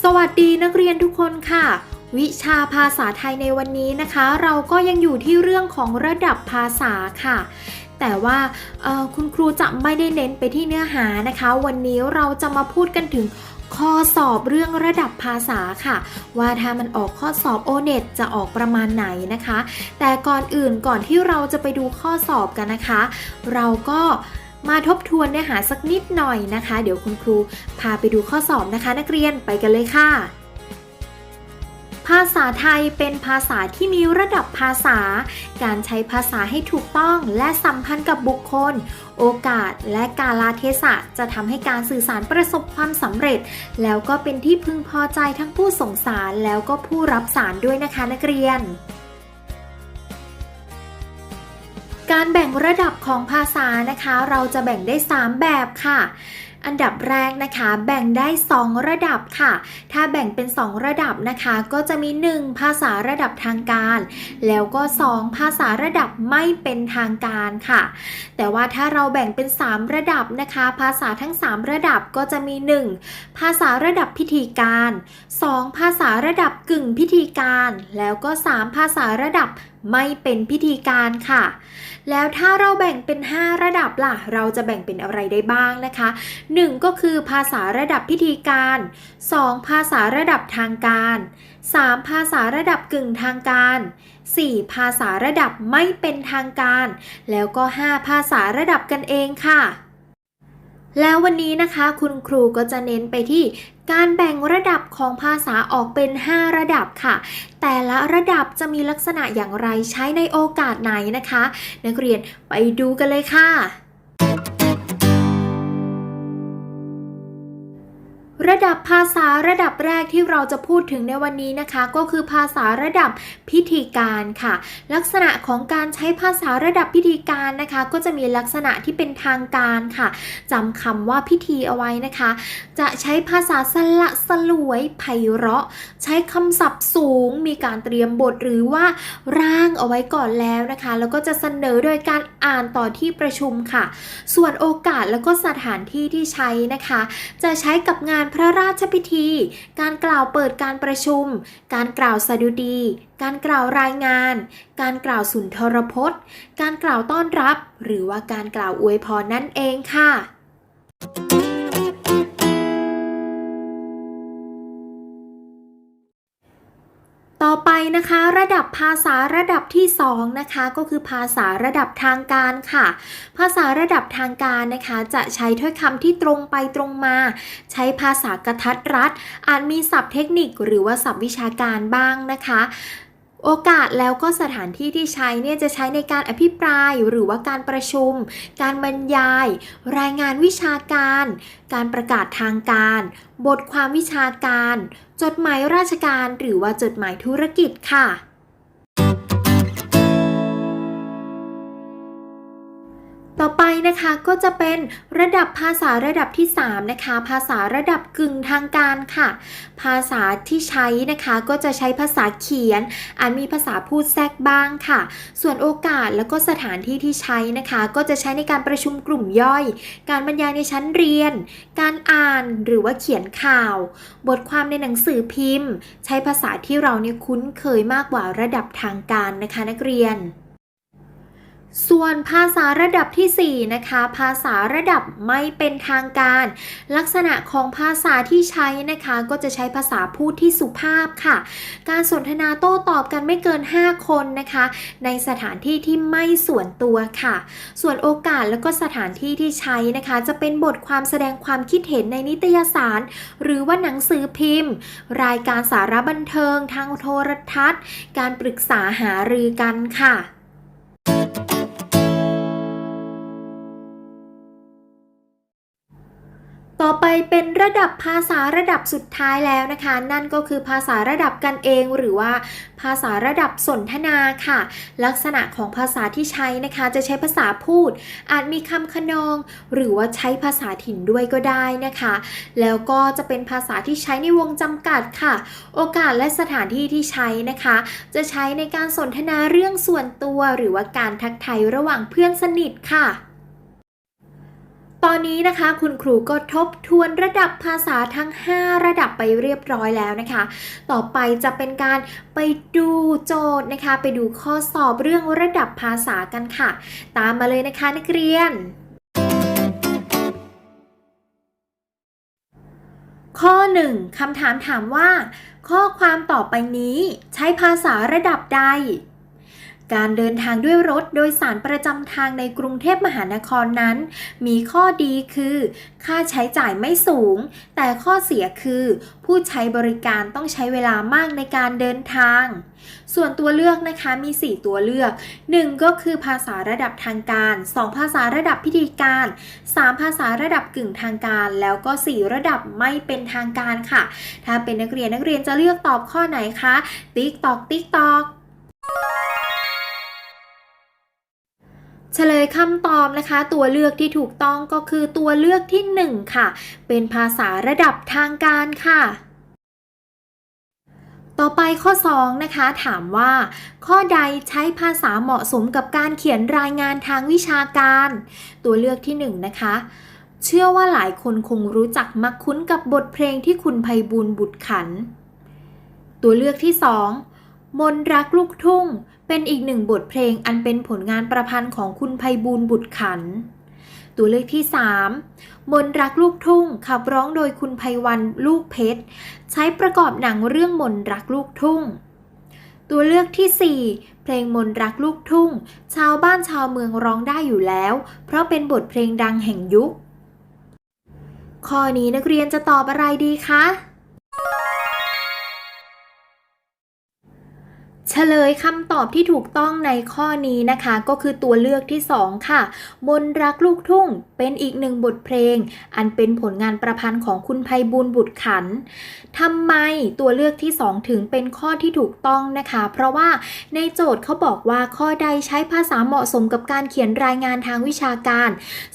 สวัสดีนักเรียนทุกคนค่ะ วิชาภาษาไทยในวันนี้นะคะ เราก็ยังอยู่ที่เรื่องของระดับภาษาค่ะ แต่ว่าคุณครูจะไม่ได้เน้นไปที่เนื้อหานะคะ วันนี้เราจะมาพูดกันถึงข้อสอบเรื่องระดับภาษาค่ะ ว่าถ้ามันออกข้อสอบโอเน็ตจะออกประมาณไหนนะคะ แต่ก่อนอื่นก่อนที่เราจะไปดูข้อสอบกันนะคะ เราก็ มาทบทวนเนื้อหาสักนิดหน่อยนะคะ เดี๋ยวคุณครูพาไปดูข้อสอบนะคะ นักเรียนไปกันเลยค่ะ ภาษาไทยเป็นภาษาที่มีระดับภาษา การใช้ภาษาให้ถูกต้องและสัมพันธ์กับบุคคล โอกาสและกาลเทศะจะทำให้การสื่อสารประสบความสำเร็จ แล้วก็เป็นที่พึงพอใจทั้งผู้ส่งสารแล้วก็ผู้รับสารด้วยนะคะนักเรียน การแบ่งระดับของภาษานะคะ เราจะแบ่งได้ 3 แบบค่ะ อันดับแรกนะคะ แบ่งได้ 2 ระดับค่ะ ถ้าแบ่งเป็น 2 ระดับนะคะ ก็จะมี 1 ภาษาระดับทางการ แล้วก็ 2 ภาษาระดับไม่เป็นทางการค่ะ แต่ว่าถ้าเราแบ่งเป็น 3 ระดับนะคะ ภาษาทั้ง 3 ระดับก็จะมี 1 ภาษาระดับพิธีการ 2 ภาษาระดับกึ่งพิธีการ แล้วก็ 3 ภาษาระดับ ไม่เป็นพิธีการค่ะ แล้วถ้าเราแบ่งเป็น 5 ระดับล่ะ เราจะแบ่งเป็นอะไรได้บ้างนะคะ 1 ก็คือภาษาระดับพิธีการ 2 ภาษาระดับทางการ 3 ภาษาระดับกึ่งทางการ 4 ภาษาระดับไม่เป็นทางการ แล้วก็ 5 ภาษาระดับกันเองค่ะ แล้ววันนี้นะคะคุณครูก็จะเน้นไปที่การแบ่งระดับของภาษาออกเป็น 5 ระดับค่ะ แต่ละระดับจะมีลักษณะอย่างไรใช้ในโอกาสไหนนะคะ นักเรียนไปดูกันเลยค่ะ ระดับภาษาระดับแรกที่เราจะพูดถึงในวันนี้นะคะ ก็คือภาษาระดับพิธีการค่ะ ลักษณะของการใช้ภาษาระดับพิธีการนะคะ ก็จะมีลักษณะที่เป็นทางการค่ะจำคำว่าพิธีเอาไว้นะคะ จะใช้ภาษาสละสลวยไพเราะ ใช้คำศัพท์สูง มีการเตรียมบทหรือว่าร่างเอาไว้ก่อนแล้วนะคะ แล้วก็จะเสนอโดยการอ่านต่อที่ประชุมค่ะ ส่วนโอกาสแล้วก็สถานที่ที่ใช้นะคะ จะใช้กับงานพระราชพิธี การกล่าวเปิดการประชุม การกล่าวสดุดี การกล่าวรายงาน การกล่าวสุนทรพจน์ การกล่าวต้อนรับ หรือว่าการกล่าวอวยพรนั่นเองค่ะ ต่อไปนะคะระดับภาษาระดับที่2นะคะก็คือภาษาระดับทางการค่ะ ภาษาระดับทางการนะคะจะใช้ถ้อยคำที่ตรงไปตรงมา ใช้ภาษากระทัดรัดอาจมีศัพท์เทคนิคหรือว่าศัพท์วิชาการบ้างนะคะ โอกาสแล้วก็สถานที่ที่ใช้เนี่ยจะใช้ในการอภิปรายหรือว่าการประชุม การบรรยาย รายงานวิชาการ การประกาศทางการ บทความวิชาการ จดหมายราชการ หรือว่าจดหมายธุรกิจค่ะ ต่อไปนะคะก็จะเป็นระดับภาษาระดับที่ 3 นะคะ ภาษาระดับกึ่งทางการค่ะ ภาษาที่ใช้นะคะก็จะใช้ภาษาเขียนอาจมีภาษาพูดแทรกบ้างค่ะ ส่วนโอกาสแล้วก็สถานที่ที่ใช้นะคะ ก็จะใช้ในการประชุมกลุ่มย่อย การบรรยายในชั้นเรียน การอ่านหรือว่าเขียนข่าว บทความในหนังสือพิมพ์ ใช้ภาษาที่เราเนี่ยคุ้นเคยมากกว่าระดับทางการนะคะนักเรียน ส่วนภาษาระดับที่ 4 นะคะ ภาษาระดับไม่เป็นทางการ ลักษณะของภาษาที่ใช้นะคะ ก็จะใช้ภาษาพูดที่สุภาพค่ะ การสนทนาโต้ตอบกันไม่เกิน 5 คนนะคะ ในสถานที่ที่ไม่ส่วนตัวค่ะ ส่วนโอกาสแล้วก็สถานที่ที่ใช้นะคะ จะเป็นบทความแสดงความคิดเห็นในนิตยสาร หรือว่าหนังสือพิมพ์ รายการสาระบันเทิงทางโทรทัศน์ การปรึกษาหารือกันค่ะ ต่อไปเป็นระดับภาษาระดับสุดท้ายแล้วนะคะ นั่นก็คือภาษาระดับกันเองหรือว่าภาษาระดับสนทนาค่ะ ลักษณะของภาษาที่ใช้นะคะจะใช้ภาษาพูด อาจมีคำคะนอง หรือว่าใช้ภาษาถิ่นด้วยก็ได้นะคะ แล้วก็จะเป็นภาษาที่ใช้ในวงจำกัดค่ะ โอกาสและสถานที่ที่ใช้นะคะ จะใช้ในการสนทนาเรื่องส่วนตัว หรือว่าการทักทายระหว่างเพื่อนสนิทค่ะ ตอนนี้นะคะคุณครูก็ทบทวนระดับภาษาทั้ง 5 ระดับไปเรียบร้อยแล้วนะคะ ต่อไปจะเป็นการไปดูโจทย์นะคะ ไปดูข้อสอบเรื่องระดับภาษากันค่ะ ตามมาเลยนะคะนักเรียน ข้อ 1คำถามถามว่า ข้อความต่อไปนี้ใช้ภาษาระดับใด การเดินทางด้วยรถโดยสารประจำทางในกรุงเทพมหานครนั้น มีข้อดีคือ ค่าใช้จ่ายไม่สูง แต่ข้อเสียคือ ผู้ใช้บริการต้องใช้เวลามากในการเดินทาง ส่วนตัวเลือกนะคะมี 4 ตัวเลือก 1 ก็คือภาษาระดับทางการ 2 ภาษาระดับพิธีการ 3 ภาษาระดับกึ่งทางการ แล้วก็ 4 ระดับไม่เป็นทางการค่ะ ถ้าเป็นนักเรียนนักเรียนจะเลือกตอบข้อไหนคะ ติ๊กตอกติ๊กตอก เฉลยคำตอบนะคะ ตัวเลือกที่ถูกต้องก็คือตัวเลือกที่ 1 ค่ะ เป็นภาษาระดับทางการค่ะ ต่อไปข้อ 2 นะคะ ถามว่า ข้อใดใช้ภาษาเหมาะสมกับการเขียนรายงานทางวิชาการ ตัวเลือกที่ 1 นะคะเชื่อว่าหลายคนคงรู้จักมักคุ้นกับบทเพลงที่คุณไพบูลบุตรขัน ตัวเลือกที่ 2 มนรักลูกทุ่งเป็นอีกหนึ่งบทเพลงอันเป็นผลงานประพันธ์ของคุณไพบูลบุตรขัน ตัวเลือกที่ 3 มนรักลูกทุ่ง ขับร้องโดยคุณไพวันลูกเพชร ใช้ประกอบหนังเรื่องมนรักลูกทุ่ง ตัวเลือกที่ 4 เพลงมนรักลูกทุ่ง ชาวบ้านชาวเมืองร้องได้อยู่แล้ว เพราะเป็นบทเพลงดังแห่งยุค ข้อนี้นักเรียนจะตอบอะไรดีคะ เฉลยคำตอบที่ถูกต้องในข้อนี้นะคะ ก็คือตัวเลือกที่ 2 ค่ะมนรักลูกทุ่งเป็นอีกหนึ่งบทเพลง อันเป็นผลงานประพันธ์ของคุณไพบูลบุตรขันทำไมตัวเลือกที่ 2 ถึงเป็นข้อที่ถูกต้องนะคะ เพราะว่าในโจทย์เขาบอกว่าข้อใดใช้ภาษาเหมาะสมกับการเขียนรายงานทางวิชาการ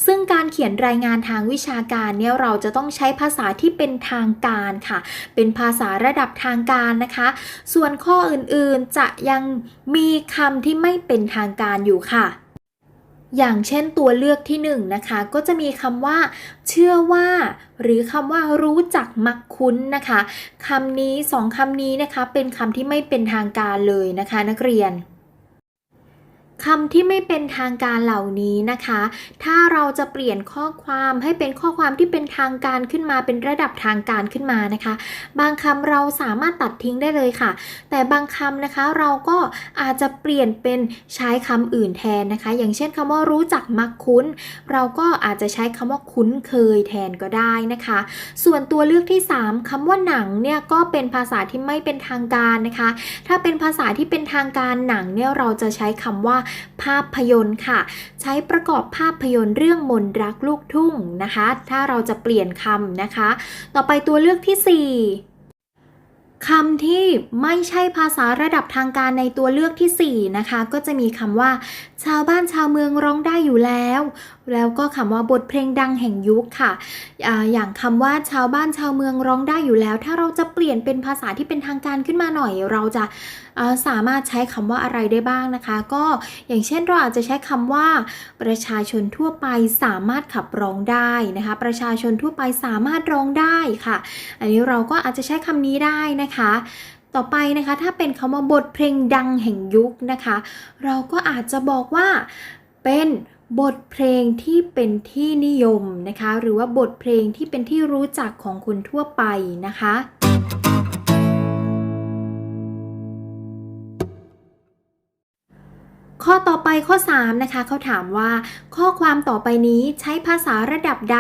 ซึ่งการเขียนรายงานทางวิชาการเนี่ยเราจะต้องใช้ภาษาที่เป็นทางการค่ะ เป็นภาษาระดับทางการนะคะ ส่วนข้ออื่นๆจะยังมีคำที่ไม่เป็นทางการอยู่ค่ะ อย่างเช่นตัวเลือกที่1นงนะคะ ก็จะมีคำว่า เชื่อว่า หรือคำว่ารู้จักมักคุ้นนะคะคำนี้สองคำนี้นะคะ เป็นคำที่ไม่เป็นทางการเลยนะคะ นักเรียน คำที่ไม่เป็นทางการเหล่านี้นะคะ ถ้าเราจะเปลี่ยนข้อความให้เป็นข้อความที่เป็นทางการขึ้นมาเป็นระดับทางการขึ้นมานะคะ บางคำเราสามารถตัดทิ้งได้เลยค่ะ แต่บางคำนะคะเราก็อาจจะเปลี่ยนเป็นใช้คำอื่นแทนนะคะ อย่างเช่นคำว่ารู้จักมักคุ้น เราก็อาจจะใช้คำว่าคุ้นเคยแทนก็ได้นะคะ ส่วนตัวเลือกที่ 3คำว่าหนังเนี่ยก็เป็นภาษาที่ไม่เป็นทางการนะคะ ถ้าเป็นภาษาที่เป็นทางการหนังเนี่ยเราจะใช้คำว่าภาพยนตร์ค่ะ ใช้ประกอบภาพยนตร์เรื่องมนรักลูกทุ่งนะคะ ถ้าเราจะเปลี่ยนคำนะคะ ต่อไปตัวเลือกที่ 4คำที่ไม่ใช่ภาษาระดับทางการในตัวเลือกที่ 4 นะคะ ก็จะมีคำว่า ชาวบ้านชาวเมืองร้องได้อยู่แล้ว แล้วก็คำว่าบทเพลงดังแห่งยุคค่ะออย่างคำว่าชาวบ้านชาวเมืองร้องได้อยู่แล้ว ถ้าเราจะเปลี่ยนเป็นภาษาที่เป็นทางการขึ้นมาหน่อย เราจะสามารถใช้คำว่าอะไรได้บ้างนะคะ ก็อย่างเช่นเราอาจจะใช้คำว่า ประชาชนทั่วไปสามารถขับร้องได้นะคะ ประชาชนทั่วไปสามารถร้องได้ค่ะ อันนี้เราก็อาจจะใช้คำนี้ได้นะคะต่อไปนะคะถ้าเป็นคำว่าบทเพลงดังแห่งยุคนะคะ เราก็อาจจะบอกว่าเป็น บทเพลงที่เป็นที่นิยมนะคะ หรือว่าบทเพลงที่เป็นที่รู้จักของคนทั่วไปนะคะ ข้อต่อไปข้อ 3 นะคะเขาถามว่า ข้อความต่อไปนี้ใช้ภาษาระดับใด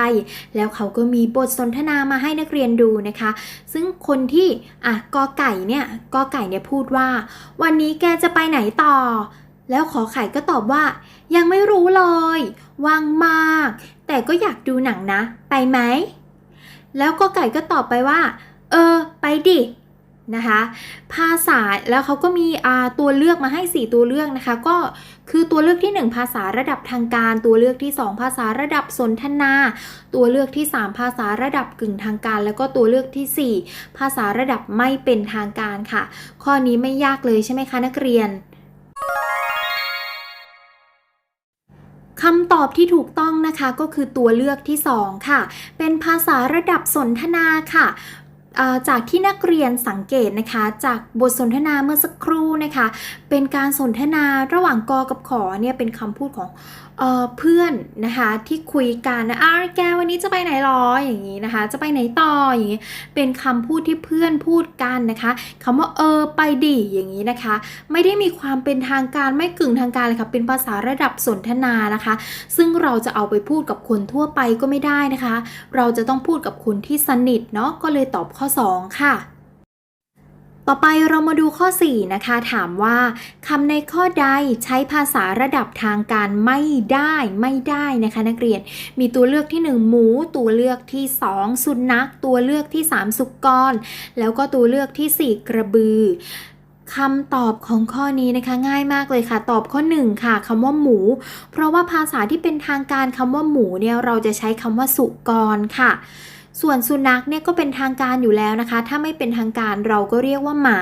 แล้วเขาก็มีบทสนทนามาให้นักเรียนดูนะคะ ซึ่งคนที่อะกอไก่เนี่ยกอไก่เนี่ยพูดว่า วันนี้แกจะไปไหนต่อ แล้วขอไข่ก็ตอบว่า ยังไม่รู้เลยว่างมาก แต่ก็อยากดูหนังนะ ไปไหม แล้วก็ไก่ก็ตอบไปว่า เออ ไปดินะคะ ภาษาแล้วเขาก็มีตัวเลือกมาให้ 4 ตัวเลือกนะคะ ก็คือตัวเลือกที่ 1 ภาษาระดับทางการ ตัวเลือกที่ 2 ภาษาระดับสนทนา ตัวเลือกที่ 3 ภาษาระดับกึ่งทางการ แล้วก็ตัวเลือกทีสี่4 ภาษาระดับไม่เป็นทางการค่ะ ข้อนี้ไม่ยากเลยใช่ไหมคะนักเรียนำตอบที่ถูกต้องนะคะก็คือตัวเลือกที่สองค่ะ เป็นภาษาระดับสนทนาค่ะจากที่นักเรียนสังเกตนะคะ จากบทสนทนาเมื่อสักครู่นะคะ เป็นการสนทนาระหว่างกอกับขอเนี่ยเป็นคำพูดของ เเพื่อนนะคะที่คุยกันนะอ้าวแกวันนี้จะไปไหนหรออย่างนี้นะคะ จะไปไหนต่ออย่างนี้เป็นคำพูดที่เพื่อนพูดกันนะคะคำว่าเออไปดิอย่างนี้นะคะ ไม่ได้มีความเป็นทางการไม่กึ่งทางการเลยค่ะเป็นภาษาระดับสนทนานะคะ ซึ่งเราจะเอาไปพูดกับคนทั่วไปก็ไม่ได้นะคะ เราจะต้องพูดกับคนที่สนิทเนาะก็เลยตอบข้อ 2 ค่ะ ต่อไปเรามาดูข้อ 4 นะคะ ถามว่าคำในข้อใดใช้ภาษาระดับทางการไม่ได้ไม่ได้นะคะ นักเรียนมีตัวเลือกที่ 1 หมู ตัวเลือกที่ 2 สุนัข ตัวเลือกที่ 3 สุกร แล้วก็ตัวเลือกทีสี่4 กระบือคำตอบของข้อนี้นะคะง่ายมากเลยค่ะ ตอบข้อ 1 ค่ะคำว่าหมู เพราะว่าภาษาที่เป็นทางการคำว่าหมูเนี่ยเราจะใช้คำว่าสุกรค่ะ ส่วนสุนัขเนี่ยก็เป็นทางการอยู่แล้วนะคะ ถ้าไม่เป็นทางการเราก็เรียกว่าหมา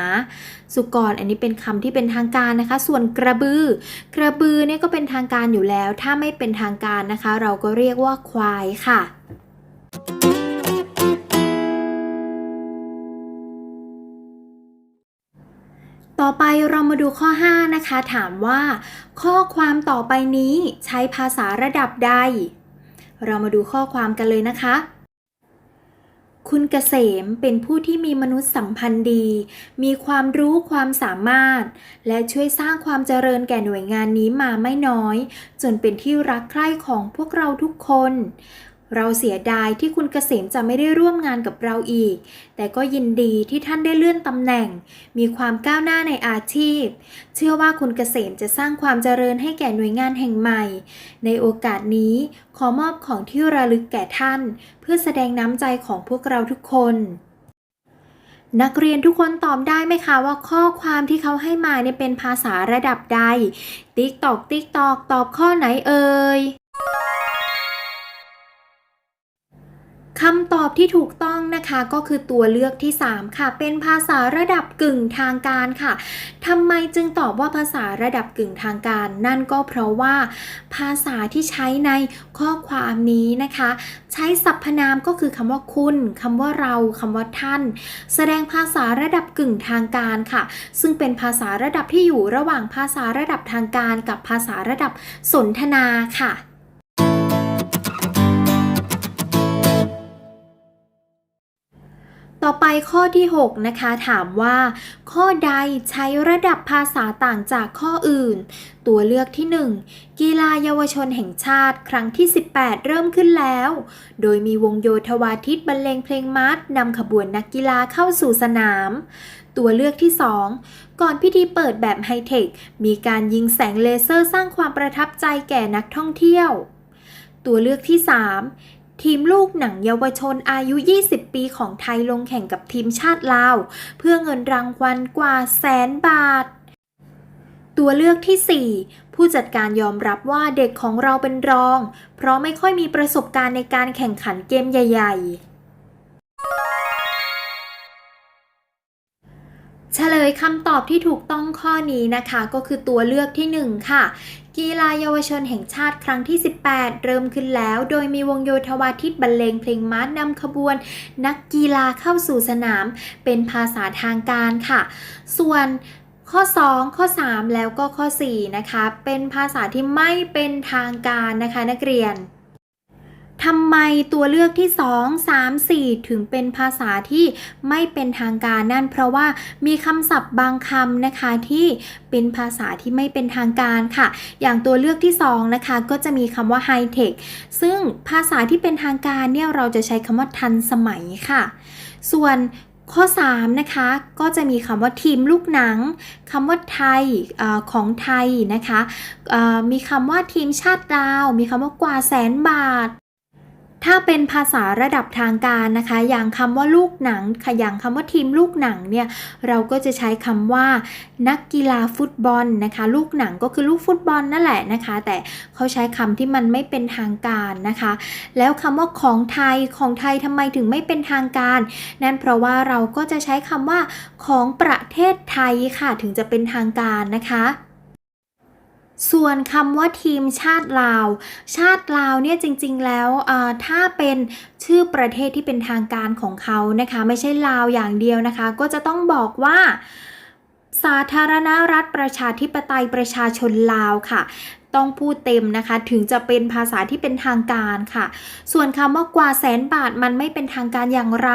สุกรอันนี้เป็นคำที่เป็นทางการนะคะ ส่วนกระบือ กระบือเนี่ยก็เป็นทางการอยู่แล้ว ถ้าไม่เป็นทางการนะคะ เราก็เรียกว่าควายค่ะต่อไปเรามาดูข้อ 5 นะคะ ถามว่า ข้อความต่อไปนี้ใช้ภาษาระดับใด เรามาดูข้อความกันเลยนะคะ คุณเกษมเป็นผู้ที่มีมนุษยสัมพันธ์ดี มีความรู้ความสามารถ และช่วยสร้างความเจริญแก่หน่วยงานนี้มาไม่น้อย จนเป็นที่รักใคร่ของพวกเราทุกคน เราเสียดายที่คุณเกษมจะไม่ได้ร่วมงานกับเราอีก แต่ก็ยินดีที่ท่านได้เลื่อนตำแหน่ง มีความก้าวหน้าในอาชีพ เชื่อว่าคุณเกษมจะสร้างความเจริญให้แก่หน่วยงานแห่งใหม่ ในโอกาสนี้ขอมอบของที่ระลึกแก่ท่าน เพื่อแสดงน้ำใจของพวกเราทุกคน นักเรียนทุกคนตอบได้ไหมคะว่าข้อความที่เขาให้มาเนี่ยเป็นภาษาระดับใด ติ๊กตอกติ๊กตอกตอบข้อไหนเอ่ย คำตอบที่ถูกต้องนะคะก็คือตัวเลือกที่ 3 ค่ะ เป็นภาษาระดับกึ่งทางการค่ะทำไมจึงตอบว่าภาษาระดับกึ่งทางการ นั่นก็เพราะว่า ภาษาที่ใช้ในข้อความนี้นะคะ ใช้สรรพนามก็คือคำว่าคุณคำว่าเราคำว่าท่าน แสดงภาษาระดับกึ่งทางการค่ะ ซึ่งเป็นภาษาระดับที่อยู่ระหว่างภาษาระดับทางการ กับภาษาระดับสนทนาค่ะ ต่อไปข้อที่ 6 นะคะ ถามว่า ข้อใดใช้ระดับภาษาต่างจากข้ออื่น ตัวเลือกที่ 1 กีฬาเยาวชนแห่งชาติครั้งที่ 18 เริ่มขึ้นแล้ว โดยมีวงโยธวาทิตบรรเลงเพลงมาร์ชนำขบวนนักกีฬาเข้าสู่สนาม ตัวเลือกที่ 2 ก่อนพิธีเปิดแบบไฮเทค มีการยิงแสงเลเซอร์สร้างความประทับใจแก่นักท่องเที่ยว ตัวเลือกที่ 3 ทีมลูกหนังเยาวชนอายุ 20 ปีของไทยลงแข่งกับทีมชาติลาว เพื่อเงินรางวัลกว่าแสนบาท ตัวเลือกที่ 4 ผู้จัดการยอมรับว่าเด็กของเราเป็นรอง เพราะไม่ค่อยมีประสบการณ์ในการแข่งขันเกมใหญ่ ๆ เฉลยคำตอบที่ถูกต้องข้อนี้นะคะก็คือตัวเลือกที่ 1 ค่ะ กีฬาเยาวชนแห่งชาติครั้งที่ 18 เริ่มขึ้นแล้ว โดยมีวงโยธวาทิตบรรเลงเพลงมาร์ชนำขบวน นักกีฬาเข้าสู่สนาม เป็นภาษาทางการค่ะ ส่วนข้อ 2 ข้อ 3 แล้วก็ข้อ 4 นะคะ เป็นภาษาที่ไม่เป็นทางการนะคะนักเรียน ทำไมตัวเลือกที่ 2 3 4 ถึงเป็นภาษาที่ไม่เป็นทางการนั่น เพราะว่ามีคำศัพท์บางคำนะคะที่เป็นภาษาที่ไม่เป็นทางการค่ะ อย่างตัวเลือกที่ 2 นะคะ ก็จะมีคำว่าไฮเทคซึ่งภาษาที่เป็นทางการเนี่ยเราจะใช้คำว่าทันสมัยค่ะ ส่วนข้อ 3 นะคะ ก็จะมีคำว่าทีมลูกหนังคำว่าไทยอของไทยนะคะ มีคำว่าทีมชาติลาว มีคำว่ากว่าแสนบาท ถ้าเป็นภาษาระดับทางการนะคะ อย่างคำว่าลูกหนังค่ะอย่างคำว่าทีมลูกหนังเนี่ยเราก็จะใช้คำว่า นักกีฬาฟุตบอลนะคะ ลูกหนังก็คือลูกฟุตบอลนั่นแหละนะคะ แต่เขาใช้คำที่มันไม่เป็นทางการนะคะ แล้วคำว่าของไทยของไทยทำไมถึงไม่เป็นทางการ นั่นเพราะว่าเราก็จะใช้คำว่าของประเทศไทยค่ะถึงจะเป็นทางการนะคะ ส่วนคำว่าทีมชาติลาว ชาติลาวเนี่ยจริงๆแล้วถ้าเป็นชื่อประเทศที่เป็นทางการของเขานะคะ ไม่ใช่ลาวอย่างเดียวนะคะ ก็จะต้องบอกว่าสาธารณรัฐประชาธิปไตยประชาชนลาวค่ะ ต้องพูดเต็มนะคะ ถึงจะเป็นภาษาที่เป็นทางการค่ะ ส่วนคำว่ากว่าแสนบาทมันไม่เป็นทางการอย่างไร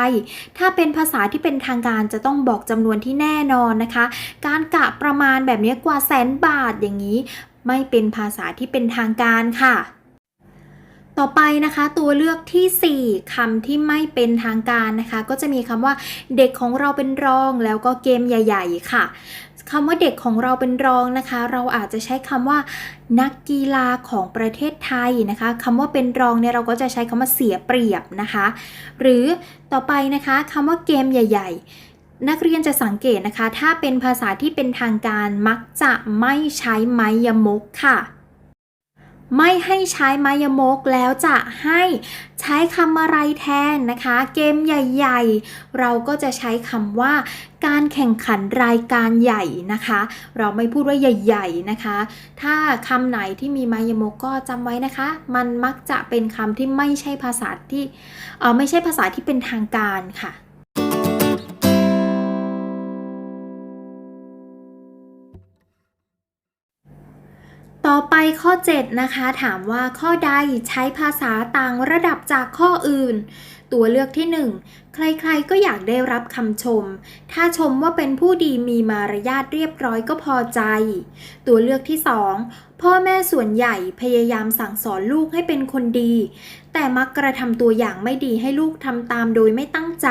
ถ้าเป็นภาษาที่เป็นทางการจะต้องบอกจำนวนที่แน่นอนนะคะ การกะประมาณแบบนี้กว่าแสนบาทอย่างนี้ ไม่เป็นภาษาที่เป็นทางการค่ะ ต่อไปนะคะ ตัวเลือกทีสี่4คำที่ไม่เป็นทางการนะคะ ก็จะมีคำว่าเด็กของเราเป็นรองแล้วก็เกมใหญ่ ๆ ค่ะคำว่าเด็กของเราเป็นรองนะคะ เราอาจจะใช้คำว่า นักกีฬาของประเทศไทยนะคะคำว่าเป็นรองเนี่ยเราก็จะใช้คำว่าเสียเปรียบนะคะ หรือต่อไปนะคะคำว่าเกมใหญ่ ๆ นักเรียนจะสังเกตนะคะ ถ้าเป็นภาษาที่เป็นทางการมักจะไม่ใช้ไม้ยมกค่ะ ไม่ให้ใช้ไม้ยมกแล้วจะให้ใช้คำอะไรแทนนะคะ เกมใหญ่ๆ เราก็จะใช้คำว่าการแข่งขันรายการใหญ่นะคะ เราไม่พูดว่าใหญ่ ๆนะคะ ถ้าคำไหนที่มีไมยมกก็จำไว้นะคะ มันมักจะเป็นคำที่ไม่ใช่ภาษาที่เออไม่ใช่ภาษาที่เป็นทางการค่ะ ต่อไปข้อ 7 นะคะ ถามว่าข้อใดใช้ภาษาต่างระดับจากข้ออื่น ตัวเลือกที่ 1 ใครๆก็อยากได้รับคำชม ถ้าชมว่าเป็นผู้ดีมีมารยาทเรียบร้อยก็พอใจ ตัวเลือกที่ 2 พ่อแม่ส่วนใหญ่พยายามสั่งสอนลูกให้เป็นคนดี แต่มักกระทำตัวอย่างไม่ดีให้ลูกทำตามโดยไม่ตั้งใจ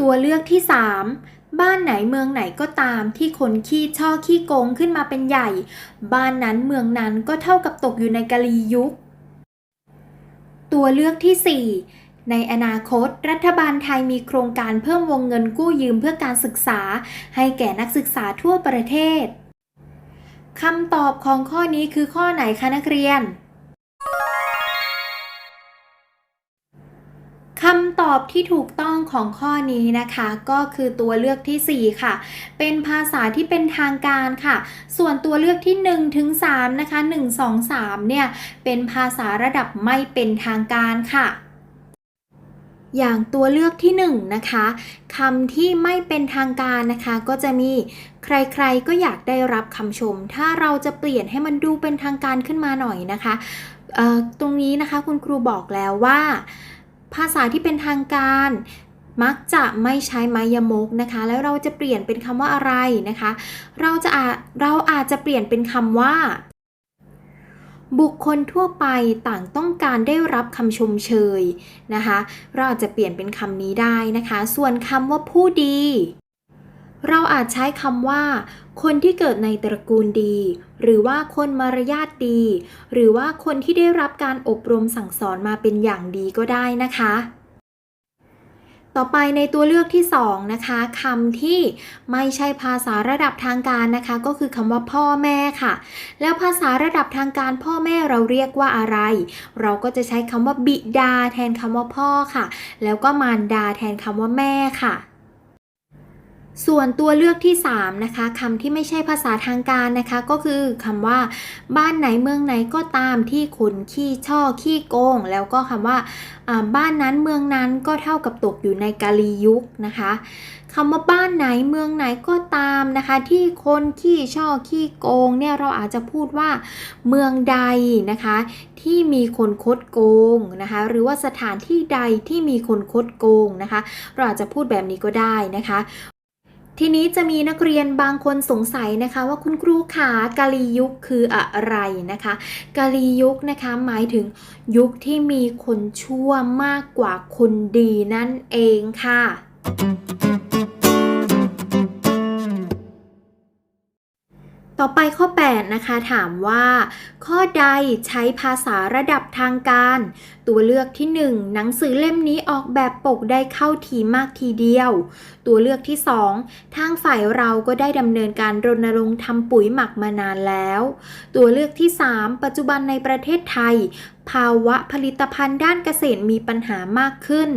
ตัวเลือกที่ 3 บ้านไหนเมืองไหนก็ตามที่คนขี้ช่อขี้โกงขึ้นมาเป็นใหญ่ บ้านนั้นเมืองนั้นก็เท่ากับตกอยู่ในกาลียุค ตัวเลือกที่ 4 ในอนาคต รัฐบาลไทยมีโครงการเพิ่มวงเงินกู้ยืมเพื่อการศึกษา ให้แก่นักศึกษาทั่วประเทศคำตอบของข้อนี้คือข้อไหนคะนักเรียน คำตอบที่ถูกต้องของข้อนี้นะคะ ก็คือตัวเลือกทีสี่ 4 ค่ะ เป็นภาษาที่เป็นทางการค่ะ ส่วนตัวเลือกที่1ถึง3นะคะ1 2 3เนี่ยเป็นภาษาระดับไม่เป็นทางการค่ะอย่างตัวเลือกที่1นะคะคำที่ไม่เป็นทางการนะคะ ก็จะมีใครๆก็อยากได้รับคำชม ถ้าเราจะเปลี่ยนให้มันดูเป็นทางการขึ้นมาหน่อยนะคะตรงนี้นะคะคุณครูบอกแล้วว่า ภาษาที่เป็นทางการ มักจะไม่ใช้ไม้ยมกนะคะ แล้วเราจะเปลี่ยนเป็นคำว่าอะไรนะคะ เราจะอาเราอาจจะเปลี่ยนเป็นคำว่า บุคคลทั่วไปต่างต้องการได้รับคำชมเชยนะคะ เราอาจจะเปลี่ยนเป็นคำนี้ได้นะคะ ส่วนคำว่าผู้ดี เราอาจใช้คำว่า คนที่เกิดในตระกูลดีหรือว่าคนมารยาทดี หรือว่าคนที่ได้รับการอบรมสั่งสอนมาเป็นอย่างดีก็ได้นะคะ ต่อไปในตัวเลือกที่ 2 นะคะคำที่ไม่ใช่ภาษาระดับทางการนะคะ ก็คือคำว่าพ่อแม่ค่ะ แล้วภาษาระดับทางการพ่อแม่เราเรียกว่าอะไร เราก็จะใช้คำว่าบิดา แทนคำว่าพ่อค่ะ แล้วก็มารดาแทนคำว่าแม่ค่ะ ส่วนตัวเลือกที่ 3 นะคะคำที่ไม่ใช่ภาษาทางการนะคะ ก็คือคำว่า บ้านไหนเมืองไหนก็ตามที่คนขี้ช่อขี้โกง แล้วก็คำว่าอ่าบ้านนั้นเมืองนั้นก็เท่ากับตกอยู่ในกาลียุคนะคะคำว่าบ้านไหนเมืองไหนก็ตามนะคะ ที่คนขี้ช่อขี้โกงเนี่ยเราอาจจะพูดว่า เมืองใดนะคะ ที่มีคนคดโกงนะคะ หรือว่าสถานที่ใดที่มีคนคดโกงนะคะ เราอาจจะพูดแบบนี้ก็ได้นะคะ ทีนี้จะมีนักเรียนบางคนสงสัยนะคะ ว่าคุณครูขากาลียุคคืออะไรนะคะ กาลียุคนะคะหมายถึงยุคที่มีคนชั่วมากกว่าคนดีนั่นเองค่ะ ต่อไปข้อ 8 นะคะ ถามว่า ข้อใดใช้ภาษาระดับทางการ ตัวเลือกที่ 1 หนังสือเล่มนี้ออกแบบปกได้เข้าทีมากทีเดียว ตัวเลือกที่ 2 ทางฝ่ายเราก็ได้ดำเนินการรณรงค์ทำปุ๋ยหมักมานานแล้ว ตัวเลือกที่ 3 ปัจจุบันในประเทศไทย ภาวะผลิตภัณฑ์ด้านเกษตรมีปัญหามากขึ้น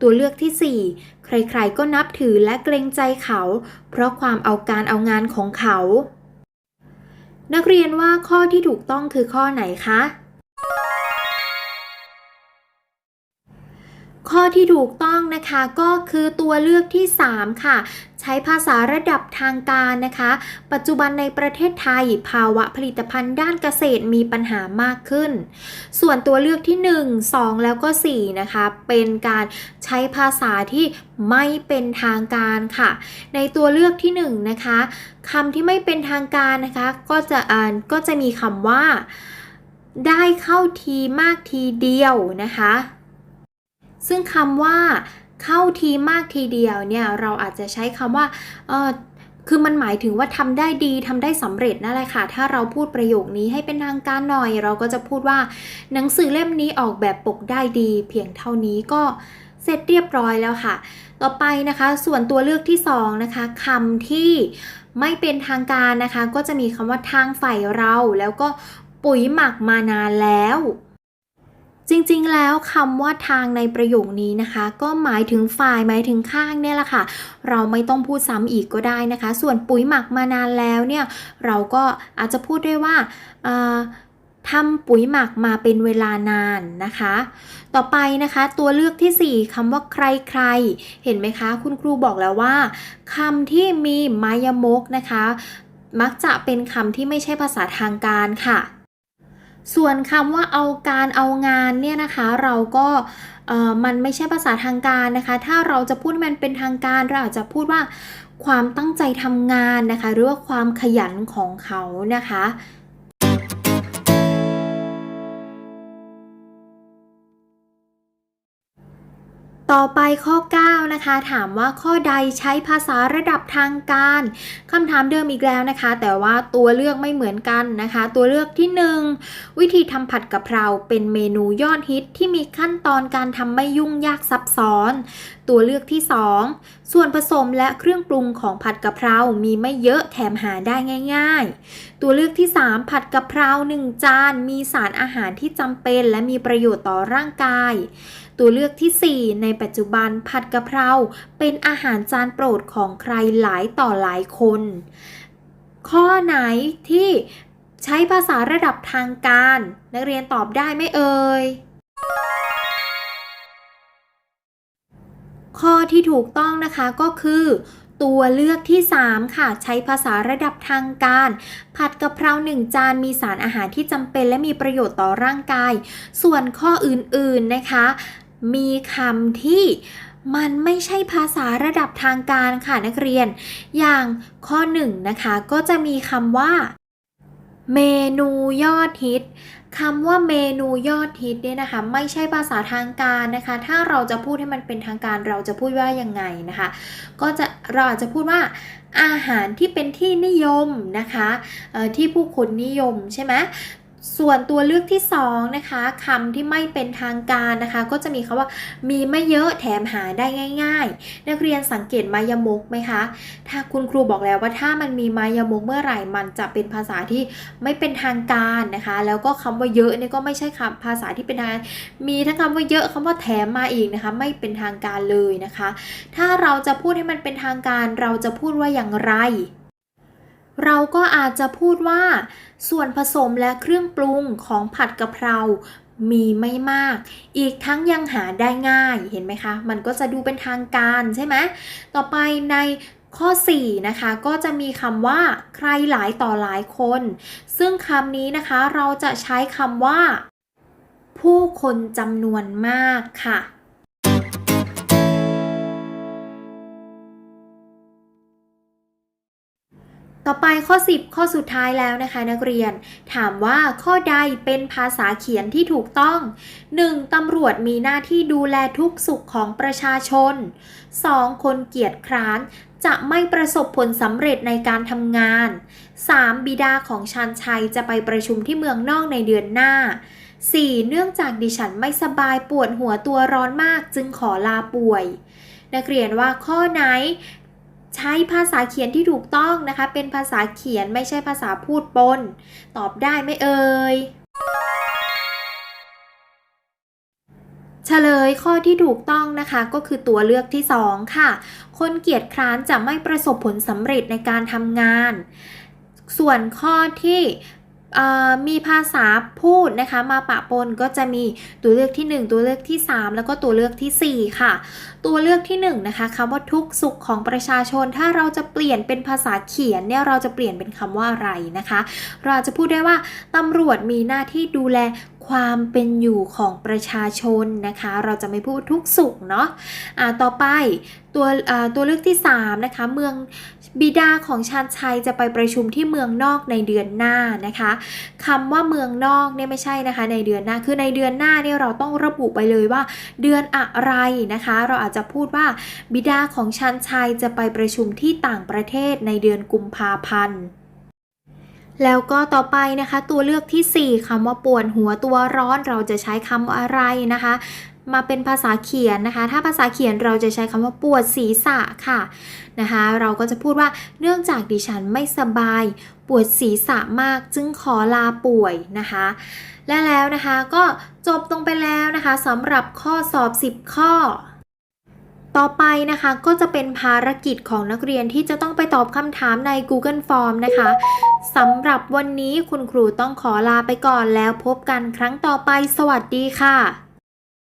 ตัวเลือกที่ 4 ใครๆก็นับถือและเกรงใจเขา เพราะความเอาการเอางานของเขา นักเรียนว่าข้อที่ถูกต้องคือข้อไหนคะ ข้อที่ถูกต้องนะคะก็คือตัวเลือกที่ 3 ค่ะ ใช้ภาษาระดับทางการนะคะ ปัจจุบันในประเทศไทย ภาวะผลิตภัณฑ์ด้านเกษตรมีปัญหามากขึ้น ส่วนตัวเลือกที่ 1 2 แล้วก็ 4 นะคะ เป็นการใช้ภาษาที่ไม่เป็นทางการค่ะ ในตัวเลือกที่ 1 นะคะคำที่ไม่เป็นทางการนะคะ ก็จะอ่านก็จะมีคำว่า ได้เข้าทีมากทีเดียวนะคะ ซึ่งคำว่าเข้าทีมากทีเดียวเนี่ยเราอาจจะใช้คำว่าเออคือมันหมายถึงว่าทำได้ดีทำได้สำเร็จนั่นแหละค่ะ ถ้าเราพูดประโยคนี้ให้เป็นทางการหน่อย เราก็จะพูดว่า หนังสือเล่มนี้ออกแบบปกได้ดี เพียงเท่านี้ก็เสร็จเรียบร้อยแล้วค่ะ ต่อไปนะคะ ส่วนตัวเลือกที่สองนะคะคำที่ไม่เป็นทางการนะคะ ก็จะมีคำว่าทางฝ่ายเรา แล้วก็ปุ๋ยหมักมานานแล้ว จริงๆ แล้วคำว่าทางในประโยคนี้นะคะ ก็หมายถึงฝ่ายหมายถึงข้างเนี่ยแหละค่ะ เราไม่ต้องพูดซ้ำอีกก็ได้นะคะ ส่วนปุ๋ยหมักมานานแล้วเนี่ยเราก็อาจจะพูดได้ว่าทำปุ๋ยหมักมาเป็นเวลานานนะคะ ต่อไปนะคะตัวเลือกทีสี่4คำว่าใครๆเห็นไหมคะ คุณครูบอกแล้วว่าคำที่มีมายมกนะคะ มักจะเป็นคำที่ไม่ใช่ภาษาทางการค่ะ ส่วนคำว่าเอาการเอางานเนี่ยนะคะเราก็มันไม่ใช่ภาษาทางการนะคะ ถ้าเราจะพูดมันเป็นทางการเราอาจจะพูดว่าความตั้งใจทำงานนะคะ หรือว่าความขยันของเขานะคะ ต่อไปข้อ 9 นะคะ ถามว่าข้อใดใช้ภาษาระดับทางการคำถามเดิมอีกแล้วนะคะ แต่ว่าตัวเลือกไม่เหมือนกันนะคะ ตัวเลือกที่ 1 วิธีทำผัดกะเพราเป็นเมนูยอดฮิตที่มีขั้นตอนการทำไม่ยุ่งยากซับซ้อนตัวเลือกที่ 2 ส่วนผสมและเครื่องปรุงของผัดกะเพรา มีไม่เยอะแถมหาได้ง่าย ๆ ตัวเลือกที่ 3 ผัดกะเพรา 1 จาน มีสารอาหารที่จำเป็น และมีประโยชน์ต่อร่างกาย ตัวเลือกทีสี่4 ในปัจจุบันผัดกะเพรา เป็นอาหารจานโปรดของใครหลายต่อหลายคน ข้อไหนที่ใช้ภาษาระดับทางการ นักเรียนตอบได้ไหมเอ่ย ข้อที่ถูกต้องนะคะก็คือ ตัวเลือกที่ 3 ค่ะ ใช้ภาษาระดับทางการ ผัดกะเพรา1จานมีสารอาหารที่จำเป็นและมีประโยชน์ต่อร่างกาย ส่วนข้ออื่นๆนะคะ มีคำที่มันไม่ใช่ภาษาระดับทางการค่ะนักเรียน อย่างข้อ1นะคะก็จะมีคำว่า เมนูยอดฮิต คำว่าเมนูยอดฮิตเนี่ยนะคะ ไม่ใช่ภาษาทางการนะคะ ถ้าเราจะพูดให้มันเป็นทางการเราจะพูดว่ายังไงนะคะ ก็จะเราอาจจะพูดว่าอาหารที่เป็นที่นิยมนะคะที่ผู้คนนิยมใช่ไหม ส่วนตัวเลือกที่2นะคะคำที่ไม่เป็นทางการนะคะ ก็จะมีคำว่ามีไม่เยอะแถมหาได้ง่าย ๆ นักเรียนสังเกตมายมกไหมคะ ถ้าคุณครูบอกแล้วว่าถ้ามันมีมายมกเมื่อไหร่มันจะเป็นภาษาที่ไม่เป็นทางการนะคะ แล้วก็คำว่าเยอะเนี่ยก็ไม่ใช่คำภาษาที่เป็นทาง มีทั้งคำว่าเยอะคำว่าแถมมาอีกนะคะ ไม่เป็นทางการเลยนะคะ ถ้าเราจะพูดให้มันเป็นทางการเราจะพูดว่าอย่างไร เราก็อาจจะพูดว่า ส่วนผสมและเครื่องปรุงของผัดกะเพรามีไม่มาก อีกทั้งยังหาได้ง่าย เห็นไหมคะ มันก็จะดูเป็นทางการใช่ไหม ต่อไปในข้อ 4 นะคะ ก็จะมีคำว่าใครหลายต่อหลายคน ซึ่งคำนี้นะคะเราจะใช้คำว่า ผู้คนจำนวนมากค่ะ ต่อไปข้อ 10 ข้อสุดท้ายแล้วนะคะ นักเรียน ถามว่าข้อใดเป็นภาษาเขียนที่ถูกต้อง 1. ตำรวจมีหน้าที่ดูแลทุกสุขของประชาชน 2. คนเกียจคร้านจะไม่ประสบผลสำเร็จในการทำงาน 3. บิดาของชันชัยจะไปประชุมที่เมืองนอกในเดือนหน้า 4. เนื่องจากดิฉันไม่สบายปวดหัวตัวร้อนมากจึงขอลาป่วย นักเรียนว่าข้อไหน ใช้ภาษาเขียนที่ถูกต้องนะคะ เป็นภาษาเขียนไม่ใช่ภาษาพูดปน ตอบได้ไหมเอ่ยเฉลยข้อที่ถูกต้องนะคะก็คือตัวเลือกที่ 2 ค่ะ คนเกียจคร้านจะไม่ประสบผลสำเร็จในการทำงาน ส่วนข้อที่ มีภาษาพูดนะคะมาปะปนก็จะมีตัวเลือกที่ 1 ตัวเลือกที่ 3 แล้วก็ตัวเลือกทีสี่ 4 ค่ะ ตัวเลือกที่1นะคะคำว่าทุกสุขของประชาชน ถ้าเราจะเปลี่ยนเป็นภาษาเขียนเนี่ยเราจะเปลี่ยนเป็นคำว่าอะไรนะคะ เราจะพูดได้ว่าตำรวจมีหน้าที่ดูแลความเป็นอยู่ของประชาชนนะคะ เราจะไม่พูดทุกสุขเนาะอ่าต่อไปตัวตัวเลือกที่3นะคะเมือง บิดาของชาญชัยจะไปประชุมที่เมืองนอกในเดือนหน้านะคะคำว่าเมืองนอกเนี่ยไม่ใช่นะคะ ในเดือนหน้าคือในเดือนหน้าเนี่ยเราต้องระบุไปเลยว่า เดือนอะไรนะคะ เราอาจจะพูดว่า บิดาของชันชัยจะไปประชุมที่ต่างประเทศในเดือนกุมภาพันธ์แล้วก็ต่อไปนะคะตัวเลือกทีสี่4คำว่าปวดหัวตัวร้อนเราจะใช้คำอะไรนะคะ มาเป็นภาษาเขียนนะคะ ถ้าภาษาเขียนเราจะใช้คำว่าปวดศีรษะค่ะนะคะ เราก็จะพูดว่าเนื่องจากดิฉันไม่สบาย ปวดศีรษะมากจึงขอลาป่วยนะคะ และแล้วนะคะก็จบตรงไปแล้วนะคะสำหรับข้อสอบ 10 ข้อต่อไปนะคะก็จะเป็นภารกิจของนักเรียนที่จะต้องไปตอบคำถามใน Google Form นะคะสำหรับวันนี้คุณครูต้องขอลาไปก่อนแล้วพบกันครั้งต่อไปสวัสดีค่ะ